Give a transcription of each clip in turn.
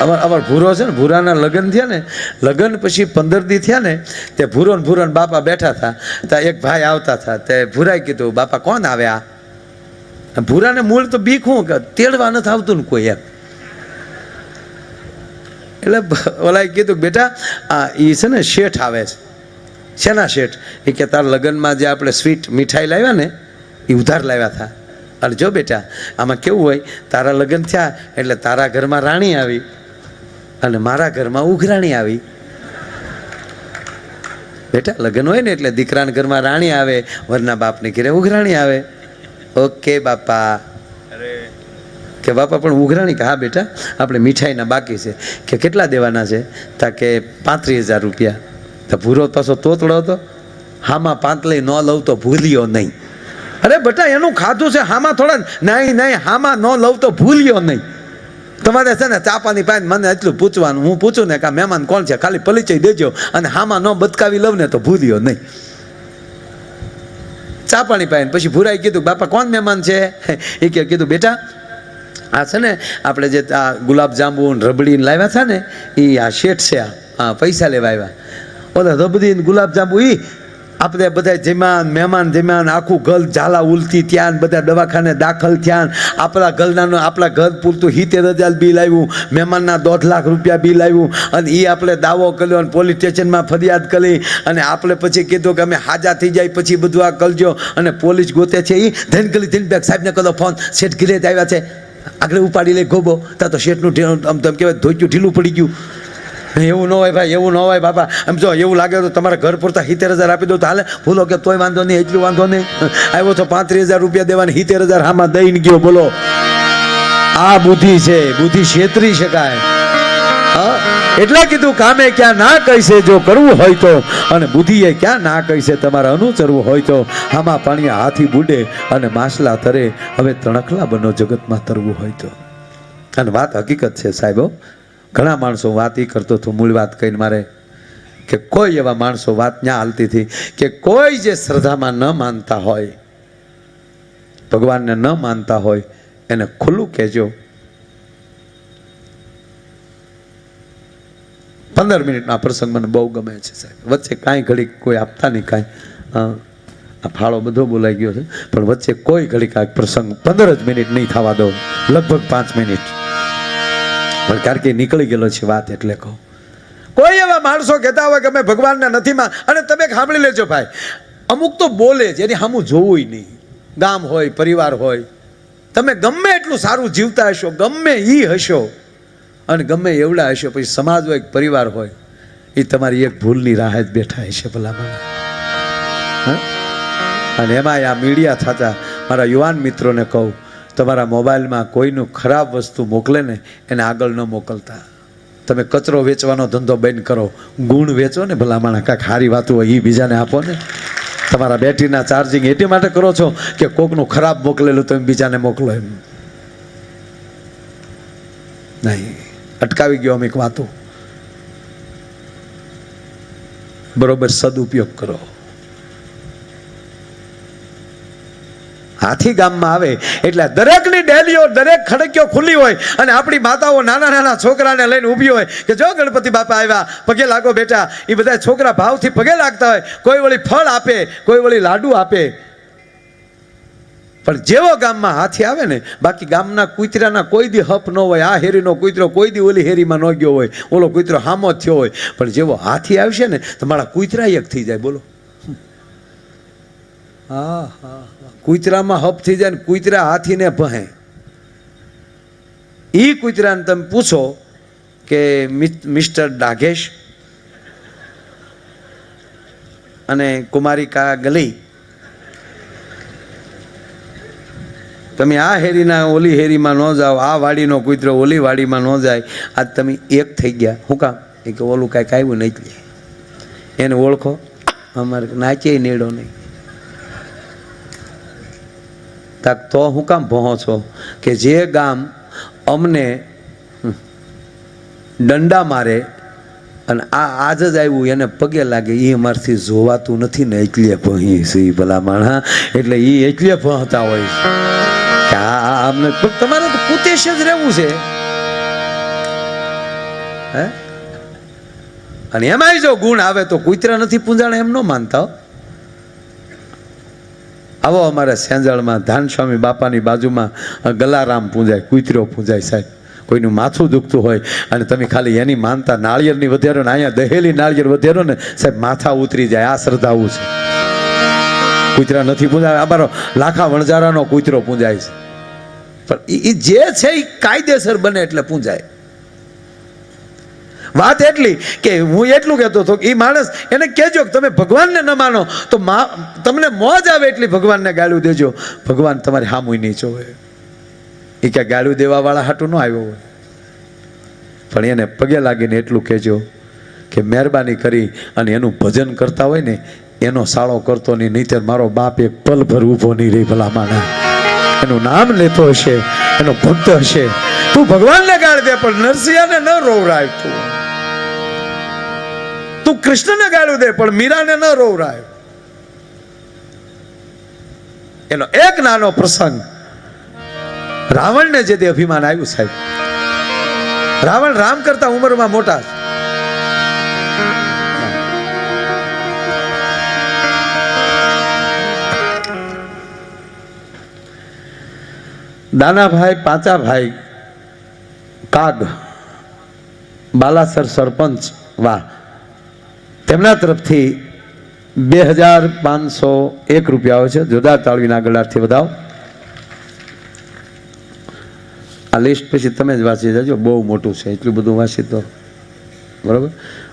અમાર અમાર ભૂરો છે ને, ભૂરાના લગ્ન થયા ને, લગ્ન પછી પંદર દી થયા ને, તે ભૂરો ને ભૂરો બાપા બેઠા હતા ત્યાં એક ભાઈ આવતા હતા તે ભૂરાએ કીધું, બાપા, કોણ આવ્યા ભૂરાને મૂળ તો બીક હું કે, તેડવા નથી આવતું ને કોઈ એમ. એટલે ઓલાએ કીધું બેટા, આ એ છે ને શેઠ આવે છે. શેના શેઠ? એ કે, તારા લગ્નમાં જે આપણે સ્વીટ મીઠાઈ લાવ્યા ને એ ઉધાર લાવ્યા હતા અને જો બેટા, આમાં કેવું હોય, તારા લગ્ન થયા, એટલે તારા ઘરમાં રાણી આવી. અને મારા ઘરમાં ઉઘરાણી આવી. બેટા લગ્ન હોય ને એટલે દીકરાના ઘરમાં રાણી આવે વરના બાપને ઘેરે ઉઘરાણી આવે. ઓકે બાપા. કે બાપા પણ ઉઘરાણી કે? હા બેટા આપણે મીઠાઈના બાકી છે. કે કેટલા દેવાના છે? તા કે પાંત્રીસ હજાર રૂપિયા. તો ભૂરો પાછો તોતડો હતો. હામાં પાંતલી ન લઉં તો ભૂલ્યો નહીં. અરે બેટા એનું ખાધું છે હામાં થોડા નહીં નહીં હામાં ન લઉં તો ભૂલ્યો નહીં. તમારે છે ને ચાપાની પાસે મને એટલું પૂછવાનું, હું પૂછું ને કે આ મહેમાન કોણ છે, ખાલી પરિચય દેજો અને હામાં ન બતકાવી લઉં ને તો ભૂલ્યો નહીં. ચા પાણી પાઈને પછી ભૂરાઈ કીધું, બાપા, કોણ મહેમાન છે? એ કે, કીધું, બેટા, આ છે ને આપણે જે આ ગુલાબજાંબુ ને રબડી લાવ્યા છે ને એ આ શેઠ છે આ પૈસા લેવા આવ્યા. ઓલા રબડી ને ગુલાબ એ આપણે બધા જમ્યા મહેમાન જમ્યા આખું ઘર ઝાલા ઉલતી ત્યાં બધા દવાખાને દાખલ થયા આપણા ઘરના આપણા ઘર પૂરતું હિતેર હજાર બિલ આવ્યું. મહેમાનના દોઢ લાખ રૂપિયા બિલ આવ્યું. અને એ આપણે દાવો કર્યો અને પોલીસ સ્ટેશનમાં ફરિયાદ કરી. અને આપણે પછી કીધું કે અમે હાજા થઈ જાય, પછી બધું આ કરજો. અને પોલીસ ગોતે છે એ ધન ગલી ધન બેગ સાહેબને કરો ફોન, શેઠ ગિરેજ આવ્યા છે. આગળ ઉપાડી લે ગોબો. ત્યાં તો શેઠનું આમ તેમ કહેવાય ધોચ્યું ઢીલું પડી ગયું. એવું ન હોય ભાઈ, એવું ન હોય બાપા. આમ જો એવું લાગે તો તમારા ઘર પૂરતા સિત્તેર હજાર આપી દો તો હાલે. ભૂલો કે તોય વાંધો નહીં, એટલું વાંધો નહીં. આવ્યો તો પાંત્રીસ હજાર રૂપિયા દેવાની સિત્તેર હજાર હામાં દઈને ગયો, બોલો. આ બુદ્ધિ છે, બુદ્ધિ છેતરી શકાય. એટલે કીધું, કામે ક્યાં ના કહીશે, જો કરવું હોય તો. અને બુદ્ધિએ ક્યાં ના કહીશે, તમારે અનુચરવું હોય તો. આમાં પાણી હાથી બુડે અને માછલા તરે. હવે તણખલા બનો જગતમાં તરવું હોય તો. અને વાત હકીકત છે સાહેબો ઘણા માણસો વાત એ કરતો હતો, મૂળ વાત કહીને મારે, કે કોઈ એવા માણસો વાત ત્યાં હાલતી હતી કે કોઈ જે શ્રદ્ધામાં ન માનતા હોય, ભગવાનને ન માનતા હોય, એને ખુલ્લું કહેજો. પંદર મિનિટના પ્રસંગ મને બહુ ગમે છે સાહેબ. વચ્ચે કાંઈ ઘડીક કોઈ આપતા નહીં કાંઈ. આ ફાળો બધો બોલાઈ ગયો છે, પણ વચ્ચે કોઈ ઘડીક આ પ્રસંગ પંદર જ મિનિટ નહીં થવા દો. લગભગ પાંચ મિનિટ. પણ કારણ કે નીકળી ગયેલો છે વાત એટલે કહું. કોઈ એવા માણસો કહેતા હોય કે અમે ભગવાનને નથી માં, અને તમે સાંભળી લેજો ભાઈ. અમુક તો બોલે જ એની સામું જોવું નહીં. ગામ હોય, પરિવાર હોય. તમે ગમે એટલું સારું જીવતા હશો, ગમે એ હશો, અને ગમે એવડા હશો, પછી સમાજ હોય પરિવાર હોય એ તમારી એક ભૂલની રાહ જ બેઠા હશે ભલામણ? અને એમાં આ મીડિયા થતા, મારા યુવાન મિત્રોને કહું તમારા મોબાઈલમાં કોઈનું ખરાબ વસ્તુ મોકલે ને, એને આગળ ન મોકલતા. તમે કચરો વેચવાનો ધંધો બંધ કરો, ગુણ વેચો ને ભલામણ, કાંઈક સારી વાતો હોય એ બીજાને આપો ને. તમારા બેટરીના ચાર્જિંગ એટલી માટે કરો છો કે કોકનું ખરાબ મોકલેલું તમે બીજાને મોકલો એમ. નહીં, અટકાવી ગયો અમે વાતો. બરોબર સદુપયોગ કરો. હાથી ગામમાં આવે, એટલે દરેકની ડેલીઓ, દરેક ખડકીઓ ખુલ્લી હોય અને આપણી માતાઓ નાના નાના છોકરાને લઈને ઊભી હોય કે જો ગણપતિ બાપા આવ્યા, પગે લાગો બેટા એ બધા છોકરા ભાવથી પગે લાગતા હોય, કોઈ વળી ફળ આપે, કોઈ વળી લાડુ આપે. પણ જેવો ગામમાં હાથી આવે ને, બાકી ગામના કૂતરાના કોઈ દી હપ ન હોય, આ હેરીનો કૂતરો કોઈ દી ઓલી હેરીમાં ન ગયો હોય, ઓલો કૂતરો હામો થયો હોય. પણ જેવો હાથી આવશે ને, તો મારા કૂતરા એક થઈ જાય, બોલો. હા હા હા. કૂતરામાં હપ થઈ જાય ને કૂતરા હાથીને ભહે. એ કૂતરાને તમે પૂછો કે મિસ્ટર ડાઘેશ અને કુમારિકા ગલી તમે આ હેરીના ઓલી હેરીમાં ન જાઓ, આ વાડીનો કૂતરો ઓલી વાડીમાં ન જાય. આજ તમે એક થઈ ગયા. શું કામ? એ કે ઓલું કાંઈક આવ્યું નહીં એને ઓળખો. અમારે નાચે નેડો નહીં. તાક તો હું કામ ભહો છો કે જે ગામ અમને દંડા મારે અને આ આજ જ આવ્યું, એને પગે લાગે એ અમારથી જોવાતું નથી ને એટલે ભહી છીએ ભલા માણા એટલે એ એટલે ભણતા હોય છે. કે આ અમને તમારે તો કુતેશ જ રહેવું છે. હે? અને એમાંય જો ગુણ આવે તો કુતરા નથી પૂંજાણ એમ ન માનતા. આવો અમારે સેંજળમાં ધાનસ્વામી બાપાની બાજુમાં ગલારામ પૂંજાય, કુતરો પૂંજાય સાહેબ. કોઈનું માથું દુખતું હોય અને તમે ખાલી એની માનતા નાળિયેરની વધારો ને અહીંયા દહેલી નાળિયેર વધેરો ને, સાહેબ, માથા ઉતરી જાય, આ શ્રદ્ધાવું છે. કૂતરા નથી પૂંજાય. અમારો લાખા વણજારાનો કૂતરો પૂંજાય છે. પણ ઈ જે છે એ કાયદેસર બને એટલે પૂંજાય. વાત એટલી કે હું એટલું કહેતો હતો કે એ માણસ એને કહેજો કે તમે ભગવાનને ન માનો, તો તમને મોજ આવે એટલી ભગવાનને ગાળું દેજો. ભગવાન તમારે હામુય નહીં જોવે એ ક્યાં ગાળું દેવાવાળા હાટું ન આવ્યો હોય. પણ એને પગે લાગીને એટલું કહેજો કે મહેરબાની કરી અને એનું ભજન કરતા હોય ને, એનો સાળો કરતો નહીં, નહીંતર મારો બાપ એક પલ ભર ઊભો નહીં રહી ભલા માણા એનું નામ લેતો હશે, એનો ભક્ત હશે. તું ભગવાનને ગાળ દે, પણ નરસિંહાને ન રોવરાય તું. તું કૃષ્ણને ગાળ્યું દે, પણ મીરાને ન રોવરાય. એનો એક નાનો પ્રસંગ. રાવણને જે તે અભિમાન આવ્યું સાહેબ. રાવણ રામ કરતા ઉંમરમાં મોટા. દાનાભાઈ, પાંચાભાઈ, કાગ, બાલાસર સરપંચ, વાહ. તેમના તરફથી બે હજાર પાંચસો એક રૂપિયા છે. જુદા તાળવીના ગળાથી વધાવો. આ લિસ્ટ પછી તમે જ વાંચી જજો. બહુ મોટું છે. એટલું બધું વાંચી તો. બરાબર?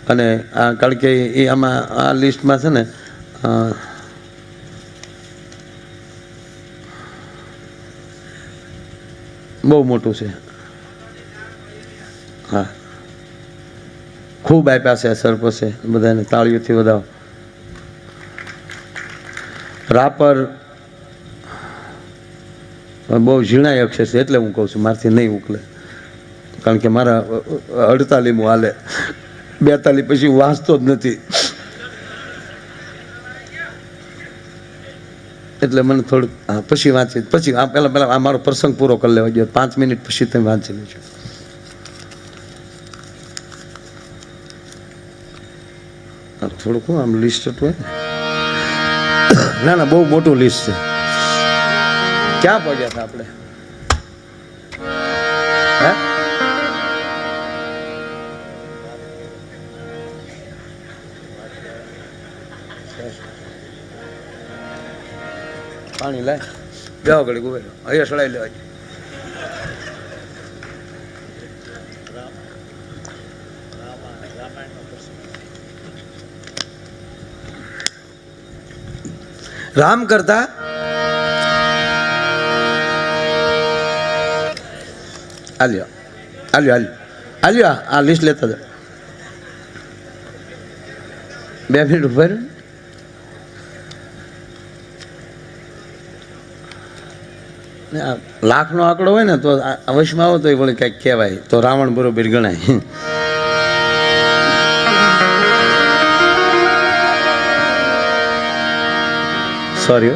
અને આ કારણ કે એ આમાં આ લિસ્ટમાં છે ને બહુ મોટું છે. હા. ખૂબ આપ્યા છે સરપસે બધાને તાળીઓથી વધાવો. રાપર બહુ ઝીણા અક્ષર છે એટલે હું કહું છું, મારથી નહીં ઉકલે. કારણ કે મારા અડતાલીમું હાલે. બેતાલી પછી વાંચતો જ નથી. એટલે મને થોડુંક, હા, પછી વાંચી પછી, આ, પહેલાં પહેલાં, આ મારો પ્રસંગ પૂરો કરી લેવા ગયો પાંચ મિનિટ પછી તમે વાંચી લેજો. થોડુંક આમ લિસ્ટ હતું ના. ના બહુ મોટું લિસ્ટ છે. ક્યાં પહોંચ્યા હતા આપણે? પાણી લાય. જાઓ ઘડી ગુબે અહીંયા સડાઈ લેવા રામ કરતા? આલ્યો આલ્યો આલ્યો. આલ્યો, આ- લિસ્ટ લેતા જાઓ બે મિનિટ ઊભા રહ્યો લાખનો આંકડો હોય ને તો અવશ્યમાં આવો તો એ વળી કંઈક કહેવાય. તો રાવણ બરોબર ગણાય. સોરી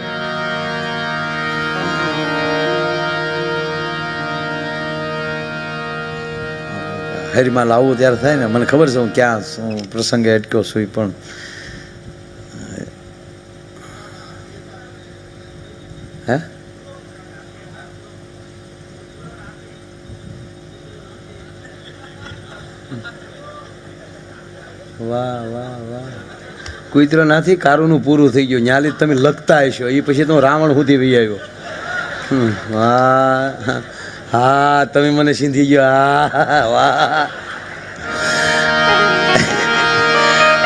હરીમાં લાવવું ત્યારે થાય ને, મને ખબર છે હું ક્યાં પ્રસંગે અટક્યો છું પણ. હે? વાહ વાહ વાહ. કુતરો નાથી કારુનું પૂરું થઈ ગયું. ન્યાલી તમે લખતા હશો. એ પછી તો રાવણ સુધી વહી આવ્યો. હા હા, તમે મને સીંધી ગયો. હા વાહ.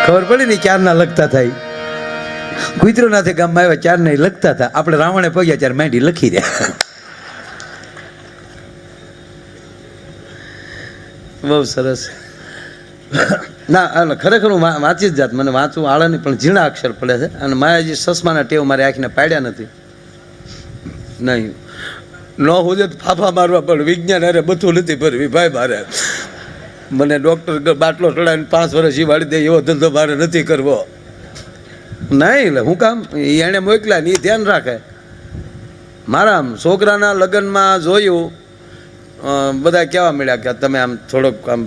ખબર પડી ને ક્યારના લખતા થાય? કુતરો નાથે ગામમાં આવ્યા ચાર નહીં લખતા હતા? આપણે રાવણે પગ્યા ત્યારે માંડી લખી દે બહુ સરસ. ના ખરેખર હું વાંચી જ જાત. મને વાંચવું આળે પણ ઝીણા અક્ષર પડે છે. અને માયાજી સસમાના ટેવ મારી આંખને પાડ્યા નથી. નહીં. ન હું તો ફાફા મારવા, પણ વિજ્ઞાન અરે બધું નથી ભરવી ભાઈ મારે. મને ડૉક્ટર બાટલો ચડાવીને પાંચ વર્ષ જીવાડી દે, એવો ધંધો મારે નથી કરવો. નહીં એટલે હું કામ એણે મોકલ્યા ને એ ધ્યાન રાખે. મારા આમ છોકરાના લગ્નમાં જોયું બધા કહેવા મળ્યા કે તમે આમ થોડોક આમ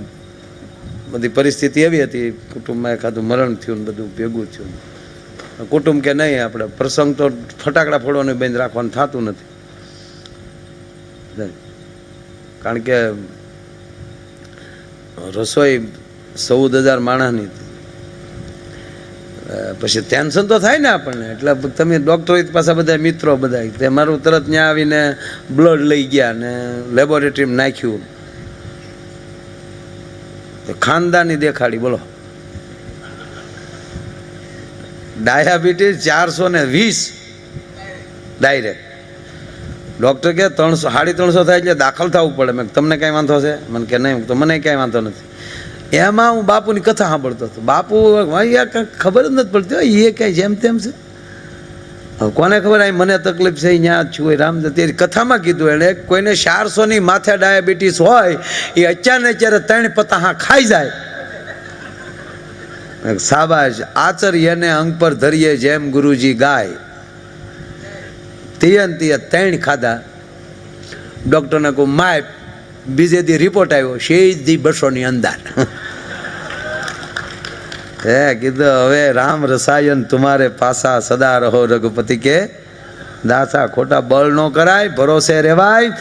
બધી પરિસ્થિતિ એવી હતી, કુટુંબમાં એકાદું મરણ થયું ને બધું ભેગું થયું. કુટુંબ કે નહીં, આપણે પ્રસંગ તો ફટાકડા ફોડવાનું બંધ રાખવાનું થતું નથી. કારણ કે રસોઈ ચૌદ હજાર માણસની. પછી ટેન્શન તો થાય ને આપણને. એટલે તમે ડૉક્ટર પાસે બધા મિત્રો બધા. તે મારું તરત ત્યાં આવીને બ્લડ લઈ ગયા ને લેબોરેટરીમાં નાખ્યું. ખાનદાની દેખાડી, બોલો. ડાયાબિટીસ ચારસો ને વીસ. ડાયરેક્ટ ડૉક્ટર કે ત્રણસો, સાડી ત્રણસો થાય એટલે દાખલ થવું પડે. મેં તમને કાંઈ વાંધો છે? મને કે, નહીં. તો મને કાંઈ વાંધો નથી. એમાં હું બાપુની કથા સાંભળતો હતો. બાપુ કાંઈ ખબર જ નથી પડતી એ કાંઈ જેમ તેમ છે. કોને ખબર? આ મને તકલીફ છે અહીંયા છું. રામ તે કથામાં કીધું એણે, કોઈને ચારસોની માથે ડાયાબિટીસ હોય, એ અચાનક જ્યારે ત્રણ પતાહા ખાઈ જાય. સાબાશ આચર્યને અંગ પર ધરીએ જેમ ગુરુજી ગાય. તિયન તિય ત્રણ ખાધા. ડૉક્ટરને કહું, માય બીજે દી રિપોર્ટ આવ્યો સીધી બસોની અંદર. હે, કીધું, હવે રામ રસાયન તુમારે પાસા સદા રહો રઘુપતિ કે દાસા ખોટા બળ નો કરાય, ભરોસે રેવાય.